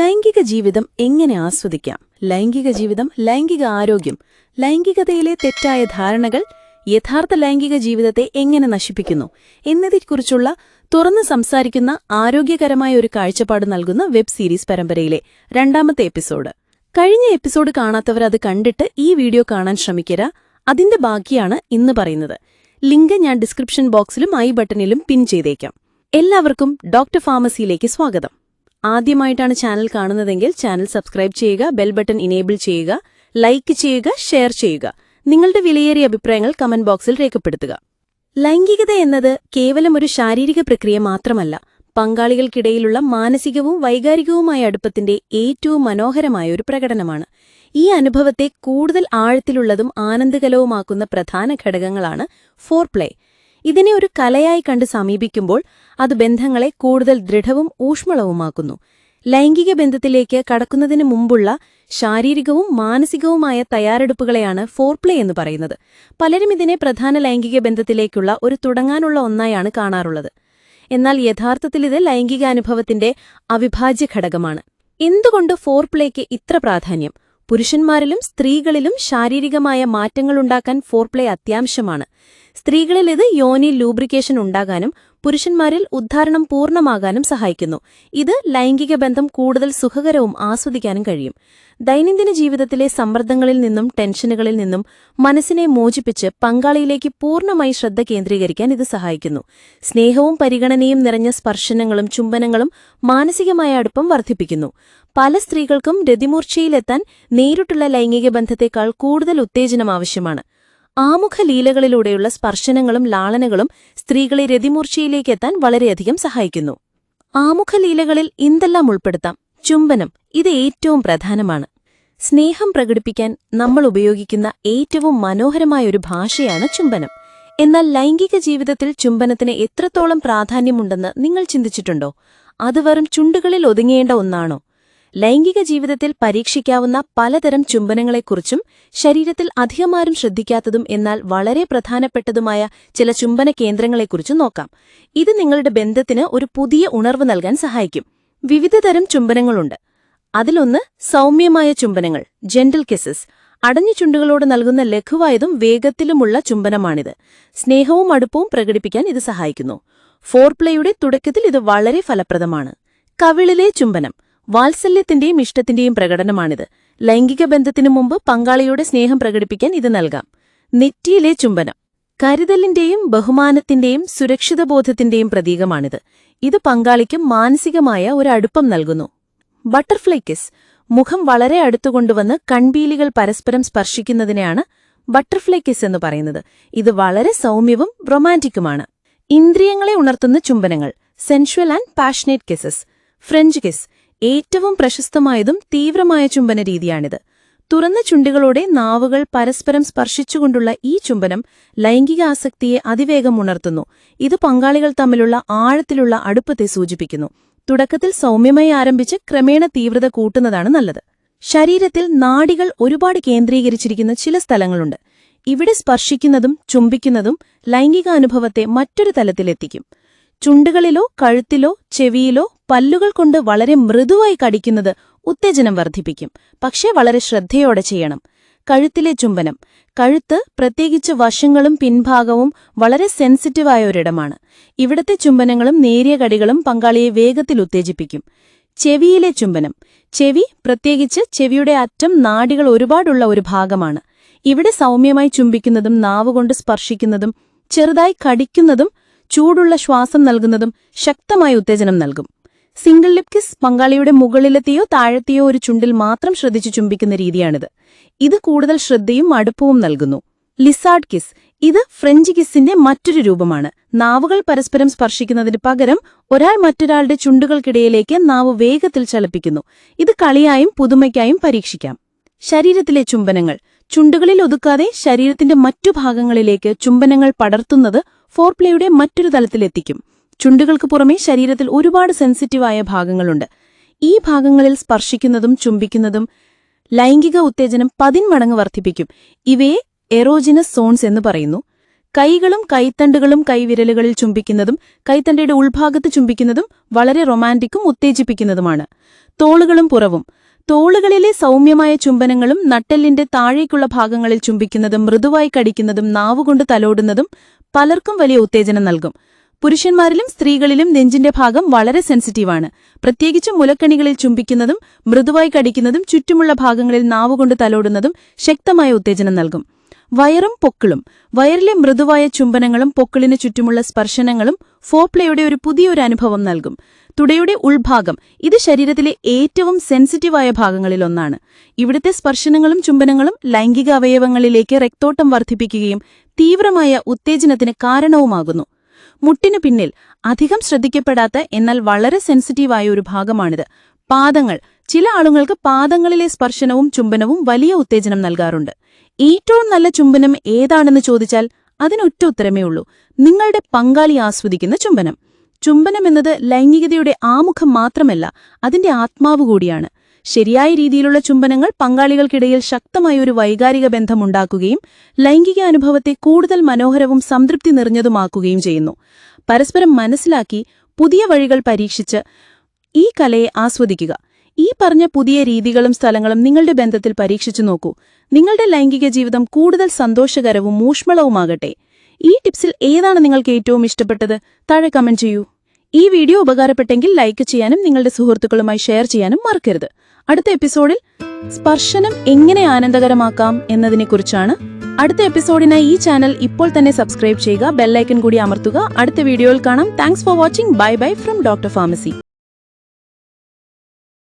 ലൈംഗിക ജീവിതം എങ്ങനെ ആസ്വദിക്കാം? ലൈംഗിക ജീവിതം ലൈംഗിക ആരോഗ്യം ലൈംഗികതയിലെ തെറ്റായ ധാരണകൾ യഥാർത്ഥ ലൈംഗിക ജീവിതത്തെ എങ്ങനെ നശിപ്പിക്കുന്നു എന്നതിനെക്കുറിച്ചുള്ള തുറന്നു സംസാരിക്കുന്ന ആരോഗ്യകരമായ ഒരു കാഴ്ചപ്പാട് നൽകുന്ന വെബ് സീരീസ് പരമ്പരയിലെ രണ്ടാമത്തെ എപ്പിസോഡ്. കഴിഞ്ഞ എപ്പിസോഡ് കാണാത്തവർ അത് കണ്ടിട്ട് ഈ വീഡിയോ കാണാൻ ശ്രമിക്കര. അതിന്റെ ബാക്കിയാണ് ഇന്ന് പറയുന്നത്. ലിങ്ക് ഞാൻ ഡിസ്ക്രിപ്ഷൻ ബോക്സിലും ഐ ബട്ടണിലും പിൻ ചെയ്തേക്കാം. എല്ലാവർക്കും ഡോക്ടർ ഫാർമസിയിലേക്ക് സ്വാഗതം. ആദ്യമായിട്ടാണ് ചാനൽ കാണുന്നതെങ്കിൽ ചാനൽ സബ്സ്ക്രൈബ് ചെയ്യുക ബെൽ ബട്ടൺ ഇനേബിൾ ചെയ്യുക ലൈക്ക് ചെയ്യുക ഷെയർ ചെയ്യുക. നിങ്ങളുടെ വിലയേറിയ അഭിപ്രായങ്ങൾ കമന്റ് ബോക്സിൽ രേഖപ്പെടുത്തുക. ലൈംഗികത എന്നത് കേവലം ഒരു ശാരീരിക പ്രക്രിയ മാത്രമല്ല പങ്കാളികൾക്കിടയിലുള്ള മാനസികവും വൈകാരികവുമായ അടുപ്പത്തിന്റെ ഏറ്റവും മനോഹരമായ ഒരു പ്രകടനമാണ്. ഈ അനുഭവത്തെ കൂടുതൽ ആഴത്തിലുള്ളതും ആനന്ദകലവുമാക്കുന്ന പ്രധാന ഘടകങ്ങളാണ് ഫോർ പ്ലേ. ഇതിനെ ഒരു കലയായി കണ്ട് സമീപിക്കുമ്പോൾ അത് ബന്ധങ്ങളെ കൂടുതൽ ദൃഢവും ഊഷ്മളവുമാക്കുന്നു. ലൈംഗിക ബന്ധത്തിലേക്ക് കടക്കുന്നതിന് മുമ്പുള്ള ശാരീരികവും മാനസികവുമായ തയ്യാറെടുപ്പുകളെയാണ് ഫോർപ്ലേ എന്ന് പറയുന്നത്. പലരും ഇതിനെ പ്രധാന ലൈംഗിക ബന്ധത്തിലേക്കുള്ള ഒരു തുടങ്ങാനുള്ള ഒന്നായാണ് കാണാറുള്ളത്. എന്നാൽ യഥാർത്ഥത്തിൽ ഇത് ലൈംഗികാനുഭവത്തിന്റെ അവിഭാജ്യ ഘടകമാണ്. എന്തുകൊണ്ട് ഫോർപ്ലേക്ക് ഇത്ര പ്രാധാന്യം? പുരുഷന്മാരിലും സ്ത്രീകളിലും ശാരീരികമായ മാറ്റങ്ങളുണ്ടാക്കാൻ ഫോർപ്ലേ അത്യാവശ്യമാണ്. സ്ത്രീകളിൽ ഇത് യോനി ലൂബ്രിക്കേഷൻ ഉണ്ടാകാനും പുരുഷന്മാരിൽ ഉദ്ധാരണം പൂർണമാകാനും സഹായിക്കുന്നു. ഇത് ലൈംഗിക ബന്ധം കൂടുതൽ സുഖകരവും ആസ്വദിക്കാനും കഴിയും. ദൈനംദിന ജീവിതത്തിലെ സമ്മർദ്ദങ്ങളിൽ നിന്നും ടെൻഷനുകളിൽ നിന്നും മനസ്സിനെ മോചിപ്പിച്ച് പങ്കാളിയിലേക്ക് പൂർണമായി ശ്രദ്ധ കേന്ദ്രീകരിക്കാൻ ഇത് സഹായിക്കുന്നു. സ്നേഹവും പരിഗണനയും നിറഞ്ഞ സ്പർശനങ്ങളും ചുംബനങ്ങളും മാനസികമായ അടുപ്പം വർദ്ധിപ്പിക്കുന്നു. പല സ്ത്രീകൾക്കും രതിമൂർച്ചയിലെത്താൻ നേരിട്ടുള്ള ലൈംഗിക ബന്ധത്തേക്കാൾ കൂടുതൽ ഉത്തേജനം ആവശ്യമാണ്. ആമുഖ ലീലകളിലൂടെയുള്ള സ്പർശനങ്ങളും ലാളനകളും സ്ത്രീകളെ രതിമൂർച്ചയിലേക്കെത്താൻ വളരെയധികം സഹായിക്കുന്നു. ആമുഖ ലീലകളിൽ എന്തെല്ലാം ഉൾപ്പെടുത്താം? ചുംബനം ഇത് ഏറ്റവും പ്രധാനമാണ്. സ്നേഹം പ്രകടിപ്പിക്കാൻ നമ്മൾ ഉപയോഗിക്കുന്ന ഏറ്റവും മനോഹരമായ ഒരു ഭാഷയാണ് ചുംബനം. എന്നാൽ ലൈംഗിക ജീവിതത്തിൽ ചുംബനത്തിന് എത്രത്തോളം പ്രാധാന്യമുണ്ടെന്ന് നിങ്ങൾ ചിന്തിച്ചിട്ടുണ്ടോ? അത് വെറും ചുണ്ടുകളിൽ ഒതുങ്ങേണ്ട ഒന്നാണോ? ലൈംഗിക ജീവിതത്തിൽ പരീക്ഷിക്കാവുന്ന പലതരം ചുംബനങ്ങളെക്കുറിച്ചും ശരീരത്തിൽ അധികമാരും ശ്രദ്ധിക്കാത്തതും എന്നാൽ വളരെ പ്രധാനപ്പെട്ടതുമായ ചില ചുംബന കേന്ദ്രങ്ങളെക്കുറിച്ചും നോക്കാം. ഇത് നിങ്ങളുടെ ബന്ധത്തിന് ഒരു പുതിയ ഉണർവ് നൽകാൻ സഹായിക്കും. വിവിധതരം ചുംബനങ്ങളുണ്ട്. അതിലൊന്ന് സൗമ്യമായ ചുംബനങ്ങൾ ജെന്റൽ കിസസ് അടഞ്ഞു ചുണ്ടുകളോട് നൽകുന്ന ലഘുവായതും വേഗത്തിലുമുള്ള ചുംബനമാണിത്. സ്നേഹവും അടുപ്പവും പ്രകടിപ്പിക്കാൻ ഇത് സഹായിക്കുന്നു. ഫോർപ്ലേയുടെ തുടക്കത്തിൽ ഇത് വളരെ ഫലപ്രദമാണ്. കവിളിലെ ചുംബനം. വാത്സല്യത്തിന്റെയും ഇഷ്ടത്തിന്റെയും പ്രകടനമാണിത്. ലൈംഗിക ബന്ധത്തിനു മുമ്പ് പങ്കാളിയുടെ സ്നേഹം പ്രകടിപ്പിക്കാൻ ഇത് നൽകാം. നെറ്റിയിലെ ചുംബനം. കരുതലിന്റെയും ബഹുമാനത്തിന്റെയും സുരക്ഷിതബോധത്തിന്റെയും പ്രതീകമാണിത്. ഇത് പങ്കാളിക്ക് മാനസികമായ ഒരു അടുപ്പം നൽകുന്നു. Butterfly kiss. മുഖം വളരെ അടുത്തുകൊണ്ടുവന്ന് കൺപീലികൾ പരസ്പരം സ്പർശിക്കുന്നതിനെയാണ് ബട്ടർഫ്ലൈ കിസ് എന്ന് പറയുന്നത്. ഇത് വളരെ സൗമ്യവും റൊമാന്റിക്കുമാണ് ഇന്ദ്രിയങ്ങളെ ഉണർത്തുന്ന ചുംബനങ്ങൾ. Sensual and passionate kisses French kiss. ഏറ്റവും പ്രശസ്തമായതും തീവ്രമായ ചുംബന രീതിയാണിത്. തുറന്ന ചുണ്ടുകളോടെ നാവുകൾ പരസ്പരം സ്പർശിച്ചുകൊണ്ടുള്ള ഈ ചുംബനം ലൈംഗിക ആസക്തിയെ അതിവേഗം ഉണർത്തുന്നു. ഇത് പങ്കാളികൾ തമ്മിലുള്ള ആഴത്തിലുള്ള അടുപ്പത്തെ സൂചിപ്പിക്കുന്നു. തുടക്കത്തിൽ സൗമ്യമായി ആരംഭിച്ച് ക്രമേണ തീവ്രത കൂട്ടുന്നതാണ് നല്ലത്. ശരീരത്തിൽ നാടികൾ ഒരുപാട് കേന്ദ്രീകരിച്ചിരിക്കുന്ന ചില സ്ഥലങ്ങളുണ്ട്. ഇവിടെ സ്പർശിക്കുന്നതും ചുംബിക്കുന്നതും ലൈംഗികാനുഭവത്തെ മറ്റൊരു തലത്തിലെത്തിക്കും. ചുണ്ടുകളിലോ കഴുത്തിലോ ചെവിയിലോ പല്ലുകൾ കൊണ്ട് വളരെ മൃദുവായി കടിക്കുന്നത് ഉത്തേജനം വർദ്ധിപ്പിക്കും. പക്ഷേ വളരെ ശ്രദ്ധയോടെ ചെയ്യണം. കഴുത്തിലെ ചുംബനം. കഴുത്ത് പ്രത്യേകിച്ച് വശങ്ങളും പിൻഭാഗവും വളരെ സെൻസിറ്റീവായ ഒരിടമാണ്. ഇവിടത്തെ ചുംബനങ്ങളും നേരിയ കടികളും പങ്കാളിയെ വേഗത്തിൽ ഉത്തേജിപ്പിക്കും. ചെവിയിലെ ചുംബനം. ചെവി പ്രത്യേകിച്ച് ചെവിയുടെ അറ്റം നാടികൾ ഒരുപാടുള്ള ഒരു ഭാഗമാണ്. ഇവിടെ സൗമ്യമായി ചുംബിക്കുന്നതും നാവുകൊണ്ട് സ്പർശിക്കുന്നതും ചെറുതായി കടിക്കുന്നതും ചൂടുള്ള ശ്വാസം നൽകുന്നതും ശക്തമായ ഉത്തേജനം നൽകും. സിംഗിൾ ലിപ് കിസ് പങ്കാളിയുടെ മുകളിലെത്തിയോ താഴത്തെയോ ഒരു ചുണ്ടിൽ മാത്രം ശ്രദ്ധിച്ചു ചുംബിക്കുന്ന രീതിയാണിത്. ഇത് കൂടുതൽ ശ്രദ്ധയും അടുപ്പവും നൽകുന്നു. Lizard kiss. ഇത് ഫ്രഞ്ച് കിസിന്റെ മറ്റൊരു രൂപമാണ്. നാവുകൾ പരസ്പരം സ്പർശിക്കുന്നതിന് പകരം ഒരാൾ മറ്റൊരാളുടെ ചുണ്ടുകൾക്കിടയിലേക്ക് നാവ് വേഗത്തിൽ ചലപ്പിക്കുന്നു. ഇത് കളിയായും പുതുമയ്ക്കായും പരീക്ഷിക്കാം. ശരീരത്തിലെ ചുംബനങ്ങൾ. ചുണ്ടുകളിൽ ഒതുക്കാതെ ശരീരത്തിന്റെ മറ്റു ഭാഗങ്ങളിലേക്ക് ചുംബനങ്ങൾ പടർത്തുന്നത് ഫോർപ്ലേയുടെ മറ്റൊരു തലത്തിലെത്തിക്കും ചുണ്ടുകൾക്ക് പുറമെ ശരീരത്തിൽ ഒരുപാട് സെൻസിറ്റീവായ ഭാഗങ്ങളുണ്ട്. ഈ ഭാഗങ്ങളിൽ സ്പർശിക്കുന്നതും ചുംബിക്കുന്നതും ലൈംഗിക ഉത്തേജനം പതിന്മടങ്ങ് വർദ്ധിപ്പിക്കും. ഇവയെ എറോജിനസ് സോൺസ് എന്ന് പറയുന്നു. കൈകളും കൈത്തണ്ടുകളും കൈവിരലുകളിൽ ചുംബിക്കുന്നതും കൈത്തണ്ടയുടെ ഉൾഭാഗത്ത് ചുംബിക്കുന്നതും വളരെ റൊമാന്റിക്കും ഉത്തേജിപ്പിക്കുന്നതുമാണ്. തോളുകളും പുറവും. തോളുകളിലെ സൗമ്യമായ ചുംബനങ്ങളും നട്ടെല്ലിന്റെ താഴേക്കുള്ള ഭാഗങ്ങളിൽ ചുംബിക്കുന്നതും മൃദുവായി കടിക്കുന്നതും നാവുകൊണ്ട് തലോടുന്നതും പലർക്കും വലിയ ഉത്തേജനം നൽകും. പുരുഷന്മാരിലും സ്ത്രീകളിലും നെഞ്ചിന്റെ ഭാഗം വളരെ സെൻസിറ്റീവാണ്. പ്രത്യേകിച്ചും മുലക്കണികളിൽ ചുംബിക്കുന്നതും മൃദുവായി കടിക്കുന്നതും ചുറ്റുമുള്ള ഭാഗങ്ങളിൽ നാവുകൊണ്ട് തലോടുന്നതും ശക്തമായ ഉത്തേജനം നൽകും. വയറും പൊക്കിളും. വയറിലെ മൃദുവായ ചുംബനങ്ങളും പൊക്കിളിന് ചുറ്റുമുള്ള സ്പർശനങ്ങളും ഫോപ്ലയുടെ ഒരു പുതിയൊരു അനുഭവം നൽകും. തുടയുടെ ഉൾഭാഗം ഇത് ശരീരത്തിലെ ഏറ്റവും സെൻസിറ്റീവായ ഭാഗങ്ങളിലൊന്നാണ് ഇവിടുത്തെ സ്പർശനങ്ങളും ചുംബനങ്ങളും ലൈംഗിക അവയവങ്ങളിലേക്ക് രക്തോട്ടം വർദ്ധിപ്പിക്കുകയും തീവ്രമായ ഉത്തേജനത്തിന് കാരണവുമാകുന്നു. മുട്ടിനു പിന്നിൽ അധികം ശ്രദ്ധിക്കപ്പെടാത്ത എന്നാൽ വളരെ സെൻസിറ്റീവായ ഒരു ഭാഗമാണിത്. പാദങ്ങൾ. ചില ആളുകൾക്ക് പാദങ്ങളിലെ സ്പർശനവും ചുംബനവും വലിയ ഉത്തേജനം നൽകാറുണ്ട്. ഏറ്റവും നല്ല ചുംബനം ഏതാണെന്ന് ചോദിച്ചാൽ അതിനൊറ്റ ഉത്തരമേ ഉള്ളൂ. നിങ്ങളുടെ പങ്കാളി ആസ്വദിക്കുന്ന ചുംബനം. ചുംബനം എന്നത് ലൈംഗികതയുടെ ആമുഖം മാത്രമല്ല അതിന്റെ ആത്മാവ് കൂടിയാണ്. ശരിയായ രീതിയിലുള്ള ചുംബനങ്ങൾ പങ്കാളികൾക്കിടയിൽ ശക്തമായ ഒരു വൈകാരിക ബന്ധമുണ്ടാക്കുകയും ലൈംഗിക അനുഭവത്തെ കൂടുതൽ മനോഹരവും സംതൃപ്തി നിറഞ്ഞതുമാക്കുകയും ചെയ്യുന്നു. പരസ്പരം മനസ്സിലാക്കി പുതിയ വഴികൾ പരീക്ഷിച്ച് ഈ കലയെ ആസ്വദിക്കുക. ഈ പറഞ്ഞ പുതിയ രീതികളും സ്ഥലങ്ങളും നിങ്ങളുടെ ബന്ധത്തിൽ പരീക്ഷിച്ചു നോക്കൂ. നിങ്ങളുടെ ലൈംഗിക ജീവിതം കൂടുതൽ സന്തോഷകരവും ഊഷ്മളവുമാകട്ടെ. ഈ ടിപ്സിൽ ഏതാണ് നിങ്ങൾക്ക് ഏറ്റവും ഇഷ്ടപ്പെട്ടത്? താഴെ കമന്റ് ചെയ്യൂ. ഈ വീഡിയോ ഉപകാരപ്പെട്ടെങ്കിൽ ലൈക്ക് ചെയ്യാനും നിങ്ങളുടെ സുഹൃത്തുക്കളുമായി ഷെയർ ചെയ്യാനും മറക്കരുത്. അടുത്ത എപ്പിസോഡിൽ സ്പർശനം എങ്ങനെ ആനന്ദകരമാക്കാം എന്നതിനെക്കുറിച്ചാണ് അടുത്ത എപ്പിസോഡിനായി ഈ ചാനൽ ഇപ്പോൾ തന്നെ സബ്സ്ക്രൈബ് ചെയ്യുക ബെല്ലൈക്കൻ കൂടി അമർത്തുക. അടുത്ത വീഡിയോയിൽ കാണാം. Thanks for watching bye bye from doctor pharmacy